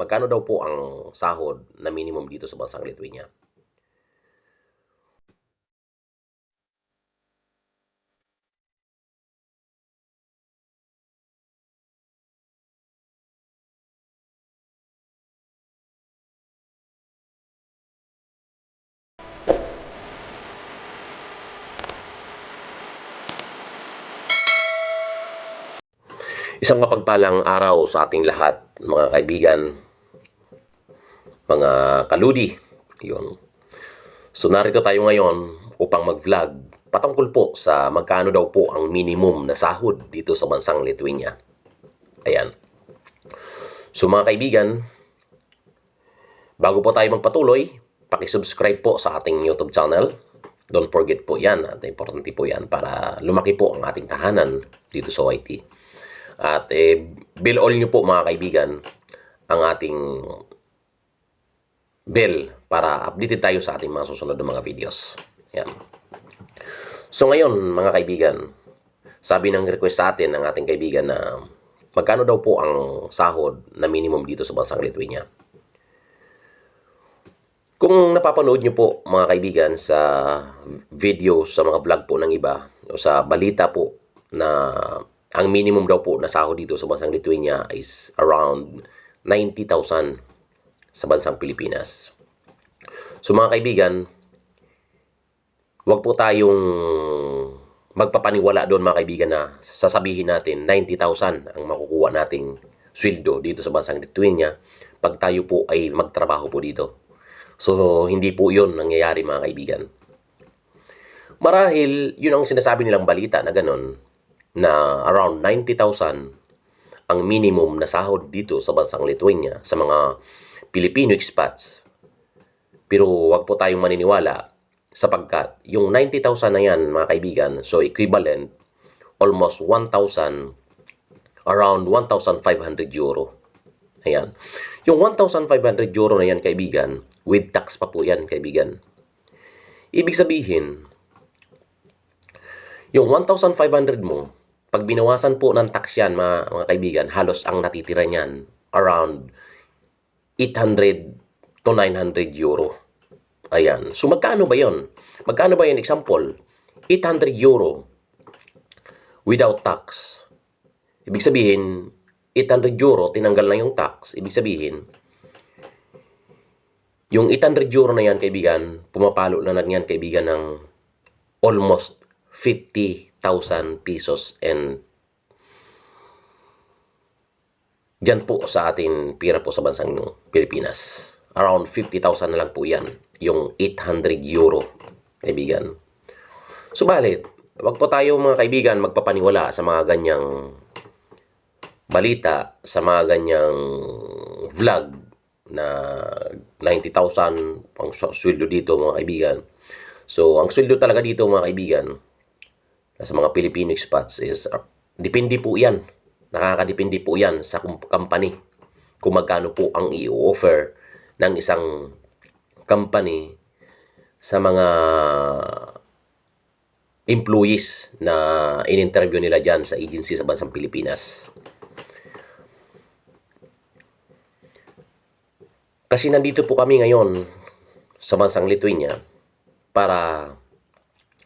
magkano daw po ang sahod na minimum dito sa bansang Lithuania? Isang mapagpalang araw sa ating lahat, mga kaibigan, mga kaludi. Yun. So narito tayo ngayon upang mag-vlog patungkol po sa magkano daw po ang minimum na sahod dito sa bansang Lithuania. Ayan. So mga kaibigan, bago po tayo magpatuloy, pakisubscribe po sa ating YouTube channel. Don't forget po yan, at importante po yan para lumaki po ang ating tahanan dito sa YT. At eh, bill all nyo po mga kaibigan ang ating bell para updated tayo sa ating mga susunod na mga videos. Yan. So ngayon mga kaibigan, sabi ng request sa atin ng ating kaibigan na magkano daw po ang sahod na minimum dito sa bansang Lithuania. Kung napapanood nyo po mga kaibigan sa video, sa mga vlog po ng iba, o sa balita po na ang minimum daw po na sahod dito sa bansang Lithuania is around 90,000 sa bansang Pilipinas. So mga kaibigan, wag po tayong magpapaniwala doon mga kaibigan na sasabihin natin 90,000 ang makukuha nating sweldo dito sa bansang Lithuania pag tayo po ay magtrabaho po dito. So hindi po yun nangyayari mga kaibigan. Marahil yun ang sinasabi nilang balita na ganun na around 90,000 ang minimum na sahod dito sa bansang Lithuania sa mga Filipino expats. Pero wag po tayong maniniwala sapagkat yung 90,000 na yan mga kaibigan, so equivalent almost 1,000 around 1,500 euro. Ayan. Yung 1,500 euro na yan kaibigan, with tax pa po yan kaibigan. Ibig sabihin, yung 1,500 mo, pag binawasan po ng tax yan, mga, mga kaibigan, halos ang natitira niyan around 800 to 900 euro. Ayan. So, magkano ba yon? Magkano ba yan? Example, 800 euro without tax. Ibig sabihin, 800 euro, tinanggal na yung tax. Ibig sabihin, yung 800 euro na yan, kaibigan, pumapalo na lang yan, kaibigan, ng almost 50,000 pesos and Diyan po sa atin pira po sa bansang Pilipinas. Around 50,000 na lang po yan. Yung 800 euro, kaibigan. Subalit, wag po tayo mga kaibigan magpapaniwala sa mga ganyang balita, sa mga ganyang vlog na 90,000 ang sweldo dito mga kaibigan. So, ang sweldo talaga dito mga kaibigan sa mga Filipino expats is uh, depende po yan. Nakakadepende po yan sa company kung magkano po ang i-offer ng isang company sa mga employees na in-interview nila dyan sa agency sa bansang Pilipinas. Kasi nandito po kami ngayon sa bansang Lithuania para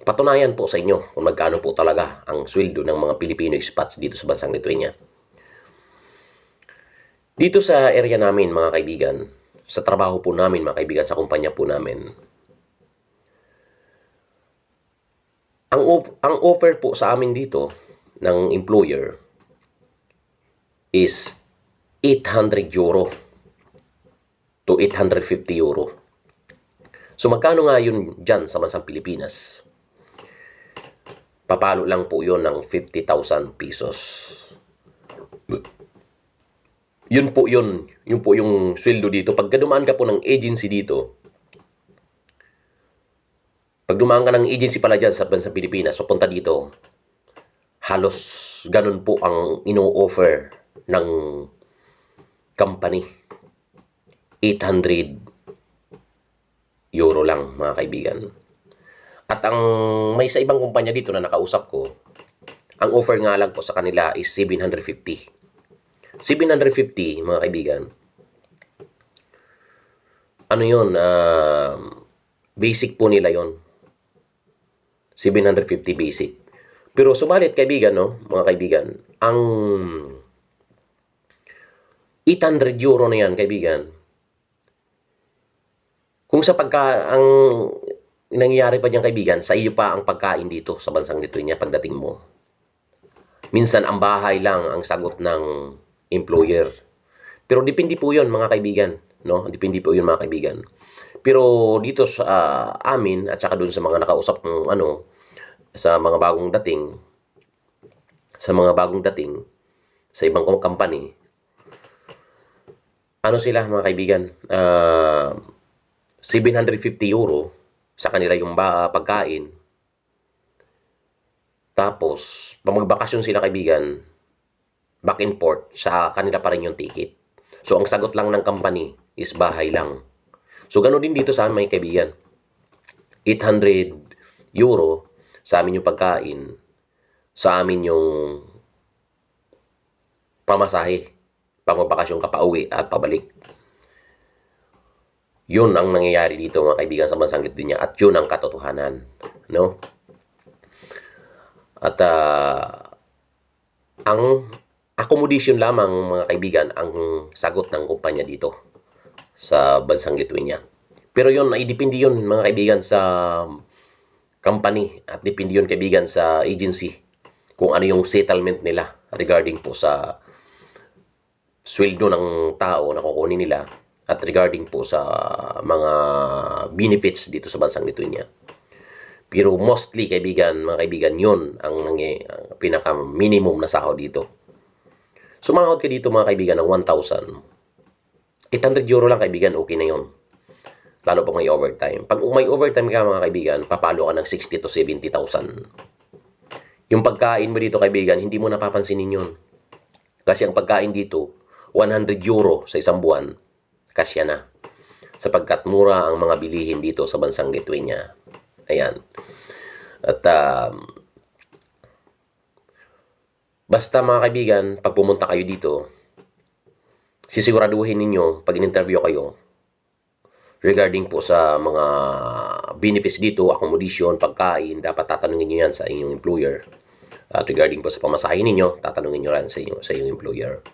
patunayan po sa inyo kung magkano po talaga ang sweldo ng mga Pilipino expats dito sa bansang Lithuania. Dito sa area namin mga kaibigan, sa trabaho po namin mga kaibigan, sa kumpanya po namin, ang, ang offer po sa amin dito ng employer is 800 euro to 850 euro. So magkano nga yun dyan sa bansang Pilipinas? Papalo lang po yun ng 50,000 pesos. Yun po yun. Yun po yung sweldo dito. Pagka dumaan ka po ng agency dito, pag dumaan ka ng agency pala dyan sa bansang Pilipinas, papunta dito, halos ganun po ang ino-offer ng company. 800 euro lang mga kaibigan. At ang may sa ibang kumpanya dito na nakausap ko, ang offer nga lang po sa kanila is 750. 750 mga kaibigan. ano yun, ah, basic po nila yon 750 basic. Pero subalit kaibigan, no, mga kaibigan, ang 800 euro na yan, kaibigan, kung sa pagka, ang nangyayari pa dyan, kaibigan, sa iyo pa ang pagkain dito sa bansang Lithuania pagdating mo. Minsan, ang bahay lang ang sagot ng employer. Pero depende po yun, mga kaibigan. No? Depende po yun, mga kaibigan. Pero dito sa ah, amin, at saka dun sa mga nakausap ng ano, sa mga bagong dating, sa mga bagong dating, sa ibang company, ano sila, mga kaibigan, ah, 750 euro sa kanila yung ba, pagkain. Tapos, pag magbakasyon sila kaibigan, back and forth, sa kanila pa rin yung ticket. So, ang sagot lang ng company is bahay lang. So, gano'n din dito sa amin, kaibigan. 800 euro sa amin yung pagkain, sa amin yung pamasahe, pag magbakasyon ka pa uwi at pabalik. Yun ang nangyayari dito mga kaibigan sa bansang Lithuania at yun ang katotohanan. No? At ah, ang accommodation lamang mga kaibigan ang sagot ng kumpanya dito sa bansang Lithuania. Pero yun, ay depende yun mga kaibigan sa company at depende yun kaibigan sa agency kung ano yung settlement nila regarding po sa sweldo ng tao na kukunin nila at regarding po sa mga benefits dito sa bansang Lithuania. Pero mostly, kaibigan, mga kaibigan, yun ang, ang pinaka-minimum na sahod dito. Sumahod ka dito, mga kaibigan, ng 1,000. 800 euro lang, kaibigan, okay na yun. Lalo pag may overtime. Pag may overtime ka, mga kaibigan, papalo ka ng 60 to 70,000. Yung pagkain mo dito, kaibigan, hindi mo napapansinin yun. Kasi ang pagkain dito, 100 euro sa isang buwan, kasya na. Sapagkat mura ang mga bilihin dito sa bansang Lithuania. Ayan. At um, basta mga kaibigan, pag pumunta kayo dito, sisiguraduhin ninyo pag in-interview kayo regarding po sa mga benefits dito, accommodation, pagkain, dapat tatanungin nyo yan sa inyong employer. At regarding po sa pamasahin ninyo, tatanungin nyo rin sa, inyo, sa inyong employer.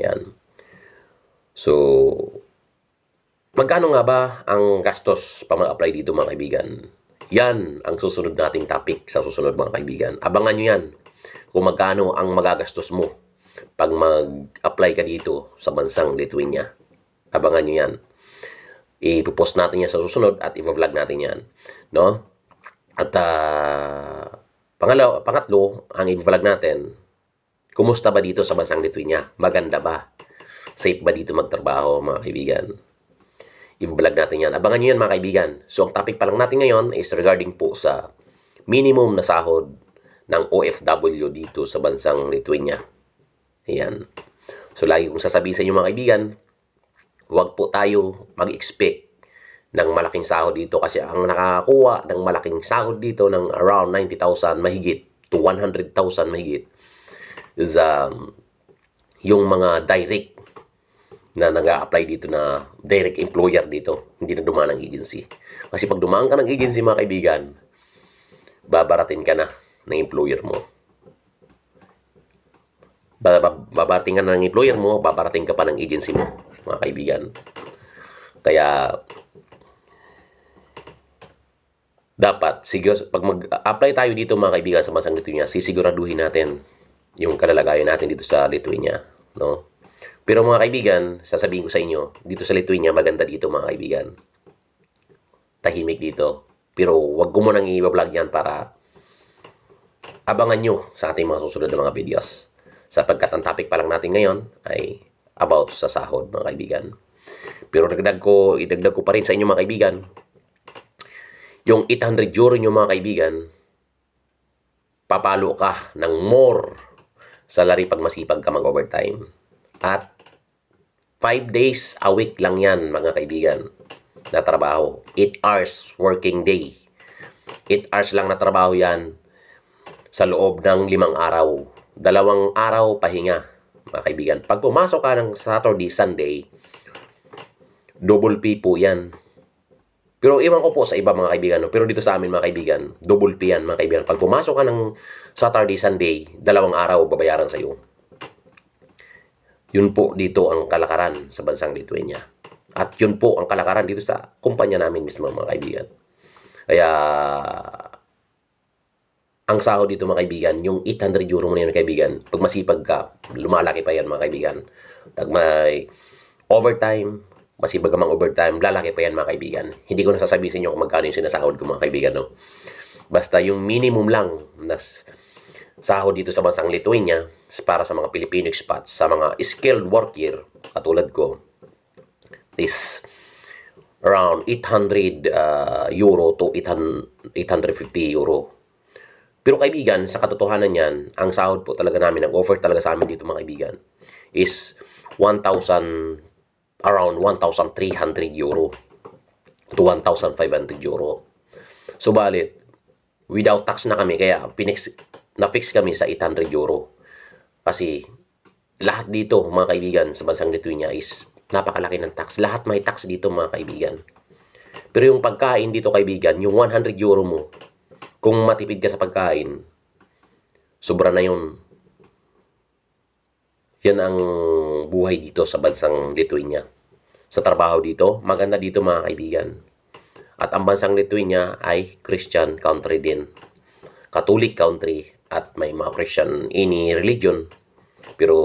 Yan. So, magkano nga ba ang gastos pa mag-apply dito mga kaibigan? Yan ang susunod nating topic sa susunod mga kaibigan. Abangan nyo yan kung magkano ang magagastos mo pag mag-apply ka dito sa bansang Lithuania. Abangan nyo yan. Ipopost natin yan sa susunod at i-vlog natin yan. No? At ah, pangalaw, pangatlo, ang i-vlog natin, kumusta ba dito sa bansang Lithuania? Maganda ba? Safe ba dito magtrabaho, mga kaibigan? I-vlog natin yan. Abangan nyo yan, mga kaibigan. So, ang topic pa lang natin ngayon is regarding po sa minimum na sahod ng OFW dito sa bansang Lithuania. Ayan. So, lagi kong sasabihin sa inyo, mga kaibigan, huwag po tayo mag-expect ng malaking sahod dito kasi ang nakakakuha ng malaking sahod dito ng around 90,000 mahigit to 100,000 mahigit is um, yung mga direct na nag apply dito na direct employer dito, hindi na dumaan ng agency. Kasi pag dumaan ka ng agency, mga kaibigan, babaratin ka na ng employer mo. Ba- ba- Babarating ka na ng employer mo, babarating ka pa ng agency mo, mga kaibigan. Kaya, dapat, sigur, pag mag-apply tayo dito mga kaibigan sa bansang Lithuania, sisiguraduhin natin yung kalalagayan natin dito sa Lithuania. No? Pero mga kaibigan, sasabihin ko sa inyo, dito sa Lithuania, maganda dito mga kaibigan. Tahimik dito. Pero wag ko munang i-vlog yan para abangan nyo sa ating mga susunod na mga videos. Sapagkat ang topic pa lang natin ngayon ay about sa sahod mga kaibigan. Pero dagdag ko, idagdag ko pa rin sa inyo mga kaibigan, yung 800 euro nyo mga kaibigan, papalo ka ng more salary pag masipag ka mag-overtime. At 5 days a week lang yan mga kaibigan na trabaho. 8 hours working day. 8 hours lang na trabaho yan sa loob ng limang araw. Dalawang araw pahinga mga kaibigan. Pag pumasok ka ng Saturday, Sunday, Double P po yan. Pero iwan ko po sa iba mga kaibigan. Pero dito sa amin mga kaibigan, double P yan mga kaibigan. Pag pumasok ka ng Saturday, Sunday, dalawang araw babayaran sa'yo. Yun po dito ang kalakaran sa bansang Lithuania. At yun po ang kalakaran dito sa kumpanya namin mismo mga kaibigan. Kaya ang sahod dito mga kaibigan, yung 800 euro mo na yun mga kaibigan, pag masipag ka, lumalaki pa yan mga kaibigan. Pag may overtime, masipag ka mang overtime, lalaki pa yan mga kaibigan. Hindi ko nasasabihin sa inyo kung magkano yung sinasahod ko mga kaibigan. No? Basta yung minimum lang na sahod dito sa bansang Lithuania para sa mga Filipino expats, sa mga skilled worker, katulad ko, is around 800 uh, euro to 800 850 euro. Pero kaibigan, sa katotohanan yan, ang sahod po talaga namin, nag-offer talaga sa amin dito mga kaibigan, is 1,000, around 1,300 euro to 1,500 euro. Subalit, without tax na kami, kaya pinix, na-fix kami sa 800 euro. Kasi, lahat dito, mga kaibigan, sa bansang Lithuania is napakalaki ng tax. Lahat may tax dito, mga kaibigan. Pero yung pagkain dito, kaibigan, yung 100 euro mo, kung matipid ka sa pagkain, sobra na yun. Yan ang buhay dito sa bansang Lithuania. Sa trabaho dito, maganda dito mga kaibigan. At ang bansang Lithuania ay Christian country din. Catholic country at may mga Christian any religion. Pero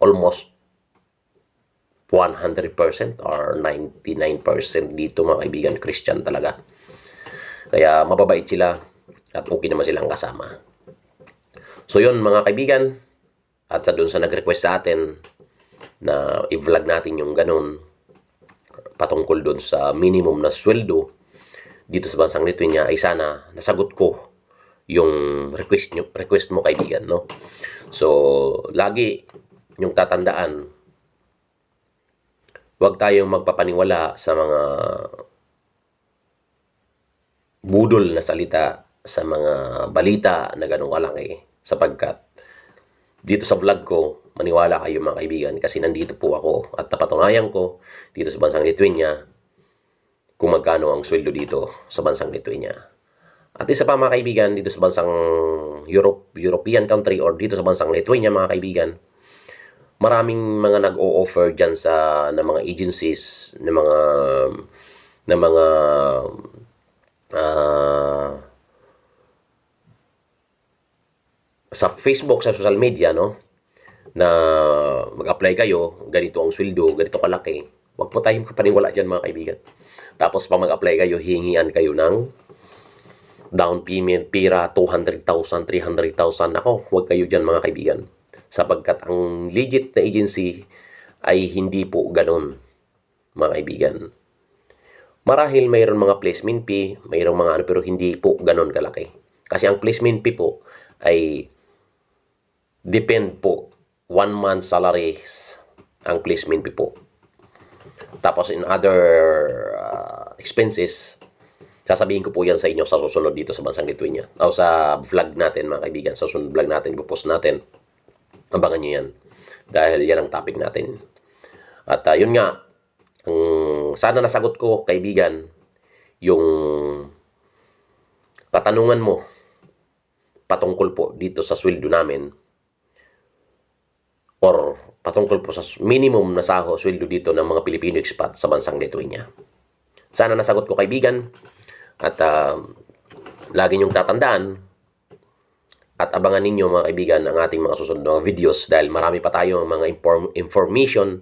almost 100% or 99% dito mga kaibigan Christian talaga. Kaya mababait sila at okay naman silang kasama. So yun mga kaibigan, at sa doon sa nag-request sa atin na i-vlog natin yung ganun patungkol doon sa minimum na sweldo dito sa bansang Lithuania ay sana nasagot ko yung request nyo, request mo kaibigan, no? So, lagi yung tatandaan, huwag tayong magpapaniwala sa mga budol na salita sa mga balita na ganong kalaki sapagkat dito sa vlog ko, maniwala kayo mga kaibigan kasi nandito po ako at napatunayan ko dito sa bansang Lithuania kung magkano ang sweldo dito sa bansang Lithuania. At isa pa mga kaibigan dito sa bansang Europe, European country or dito sa bansang Lithuania mga kaibigan, maraming mga nag-o-offer diyan sa ng mga agencies, ng mga ng mga ah, sa Facebook, sa social media, no? Na mag-apply kayo, ganito ang sweldo, ganito kalaki. Huwag po tayong kapaniwala dyan mga kaibigan. Tapos pag mag-apply kayo, hingian kayo ng down payment, pira, 200,000, 300,000. Ako, huwag kayo dyan mga kaibigan. Sapagkat ang legit na agency ay hindi po ganun, mga kaibigan. Marahil mayroon mga placement fee, mayroong mga ano, pero hindi po ganun kalaki. Kasi ang placement fee po ay depend po one month salaries ang placement fee po. Tapos in other uh, expenses, sasabihin ko po yan sa inyo sa susunod dito sa bansang Lithuania. O sa vlog natin mga kaibigan, sa susunod vlog natin, ipopost natin. Abangan nyo yan. Dahil yan ang topic natin. At uh, yun nga, ang sana nasagot ko, kaibigan, yung katanungan mo patungkol po dito sa sweldo namin or patungkol po sa minimum na saho sweldo dito ng mga Pilipino expat sa bansang Lithuania. Sana nasagot ko kaibigan at uh, lagi niyong tatandaan at abangan ninyo mga kaibigan ang ating mga susunod na videos dahil marami pa tayo mga inform- information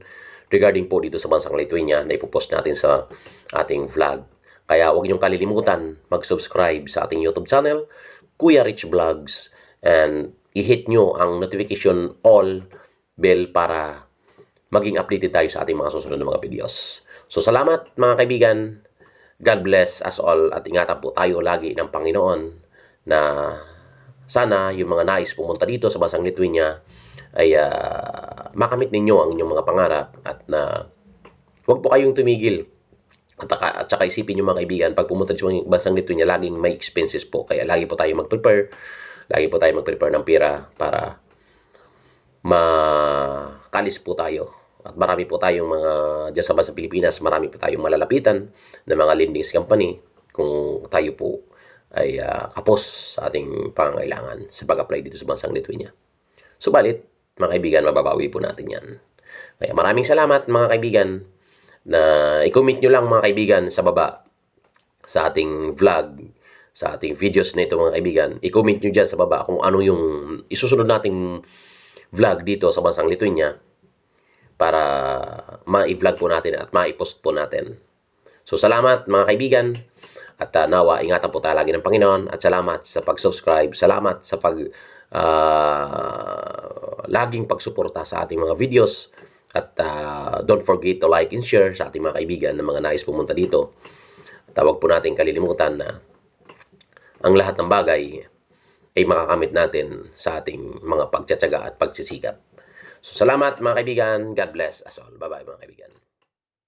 regarding po dito sa bansang Lithuania na ipopost natin sa ating vlog. Kaya huwag niyong kalilimutan mag-subscribe sa ating YouTube channel, Kuya Rich Vlogs, and i-hit nyo ang notification all bell para maging updated tayo sa ating mga susunod na mga videos. So salamat mga kaibigan. God bless us all at ingatan po tayo lagi ng Panginoon na sana yung mga nais pumunta dito sa bansang Lithuania ay ah, makamit ninyo ang inyong mga pangarap at na huwag po kayong tumigil. At, at saka isipin nyo mga kaibigan, pag pumunta sa bansang Lithuania, laging may expenses po. Kaya lagi po tayo mag-prepare. Lagi po tayo mag-prepare ng pera para makalis po tayo At marami po tayong mga, dyan sa bansang Pilipinas, marami po tayong malalapitan na mga lendings company kung tayo po ay ah, kapos sa ating pangangailangan sa pag-apply dito sa bansang Lithuania. Subalit, mga kaibigan, mababawi po natin yan. Kaya maraming salamat mga kaibigan na i-comment nyo lang mga kaibigan sa baba sa ating vlog, sa ating videos na ito mga kaibigan. I-comment nyo dyan sa baba kung ano yung isusunod nating vlog dito sa bansang Lithuania para ma-vlog po natin at ma-post po natin. So salamat mga kaibigan at uh, nawa ingatan po tayo lagi ng Panginoon at salamat sa pag-subscribe, salamat sa pag ah, laging pagsuporta sa ating mga videos at ah, don't forget to like and share sa ating mga kaibigan na mga nais pumunta dito. Tawag po natin kalilimutan na ang lahat ng bagay ay makakamit natin sa ating mga pagtsatsaga at pagsisikap. So salamat mga kaibigan. God bless us all. Bye-bye mga kaibigan.